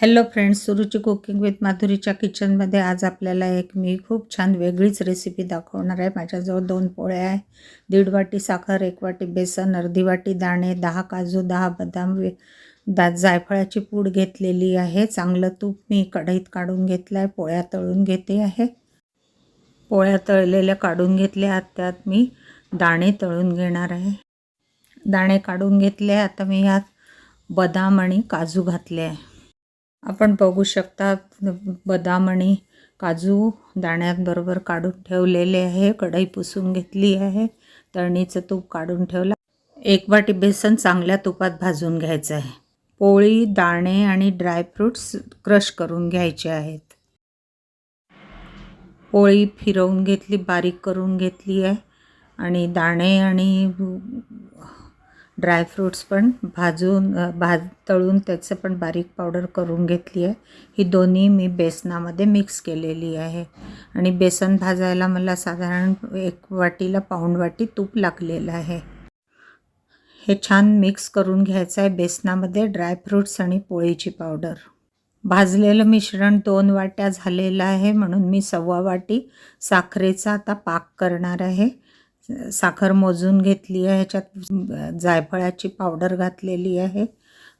Hello friends Suruchi cooking with माधुरीच्या किचनमध्ये आज आपल्याला एक मी खूप छान वेगळीच रेसिपी दाखवणार आहे. माझ्याजवळ दोन पोळ्या आहे. दीड वाटी साखर एक वाटी बेसन अर्धी वाटी दाणे दहा काजू दहा बदाम वे दा जायफळाची पूड घेतलेली आहे. चांगलं तूप मी कढईत काढून घेतलं आहे पोळ्या तळून घेते आहे. पोळ्या तळलेल्या काढून घेतल्या त्यात मी दाणे तळून घेणार आहे. दाणे काढून घेतले आता मी यात बदाम आणि काजू घातले आहे. आपण बघू शकता बदाम आणि काजू दाण्यांबरोबर काढून ठेवलेले आहे कढई पुसून घेतली आहे तळणीचं तूप काढून ठेवलं. एक वाटी बेसन चांगल्या तुपात भाजून घ्यायचं आहे. पोळी दाणे आणि ड्रायफ्रूट्स क्रश करून घ्यायचे आहेत. पोळी फिरवून घेतली बारीक करून घेतली आहे. आणि दाणे आणि ड्रायफ्रूट्स पण भाजून भाज तळून त्याचं पण बारीक पावडर करून घेतली आहे. ही दोन्ही मी बेसनामध्ये मिक्स केलेली आहे. आणि बेसन भाजायला मला साधारण एक वाटीला पाऊण वाटी तूप लागलेलं आहे. हे छान मिक्स करून घ्यायचं आहे बेसनामध्ये ड्रायफ्रूट्स आणि पोळीची पावडर. भाजलेलं मिश्रण दोन वाट्या झालेलं आहे म्हणून मी सव्वा वाटी साखरेचा आता पाक करणार आहे. साखर मोजून घेतली आहे ह्याच्यात जायफळाची पावडर घातलेली आहे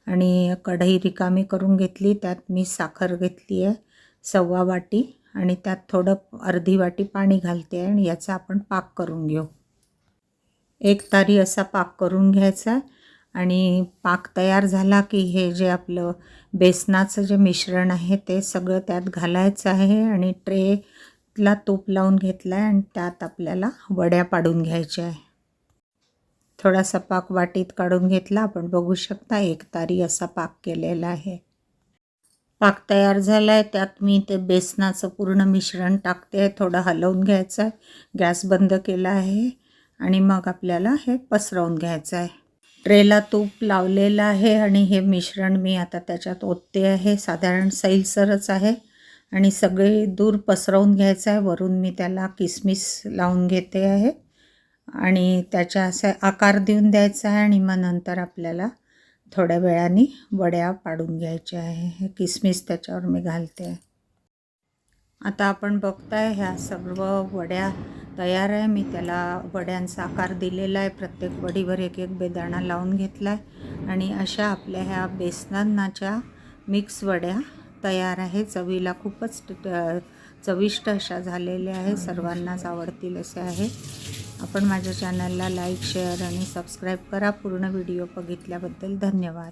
आणि कढई रिकामी करून घेतली त्यात मी साखर घेतली आहे सव्वा वाटी आणि त्यात थोडं अर्धी वाटी पाणी घालते आहे आणि याचा आपण पाक करून घेऊ. एक तारी असा पाक करून घ्यायचा आहे आणि पाक तयार झाला की हे जे आपलं बेसनाचं जे मिश्रण आहे ते सगळं त्यात घालायचं आहे आणि ट्रे ला तूप लावून घेतला आहे आणि त्यात आपल्याला वड्या पाडून घ्यायच्या आहे. थोडासा पाक वाटीत काढून घेतला. आपण बघू शकता एक तारी असा पाक केलेला आहे. पाक तयार झाला आहे त्यात मी ते बेसनाचं पूर्ण मिश्रण टाकते. आहे थोडं हलवून घ्यायचं आहे. गॅस बंद केला आहे. आणि मग आपल्याला हे पसरवून घ्यायचं आहे. ट्रेला तूप लावलेलं आहे आणि हे मिश्रण मी आता त्याच्यात ओतते आहे. साधारण सैलसरच आहे. आणि सगळे दूर पसरवून घ्यायचं आहे. वरून मी त्याला किसमिस लावून घेते आहे. आणि त्याच्या असा आकार देऊन द्यायचा आहे आणि मग नंतर आपल्याला थोड्या वेळाने वड्या पाडून घ्यायच्या आहे. हे किसमिस त्याच्यावर मी घालते आहे. आता आपण बघताय ह्या सर्व वड्या तयार आहे. मी त्याला वड्यांचा आकार दिलेला आहे. प्रत्येक वडीवर एक एक बेदाणा लावून घेतला आहे आणि अशा आपल्या ह्या बेसनांनाच्या मिक्स वड्या तयार आहे. चवीला खूपच चविष्ट अशा झालेल्या आहे सर्वांनाच आवडतील असे आहे. आपण माझ्या चॅनलला लाईक शेअर आणि सबस्क्राईब करा. पूर्ण व्हिडिओ बघितल्याबद्दल धन्यवाद.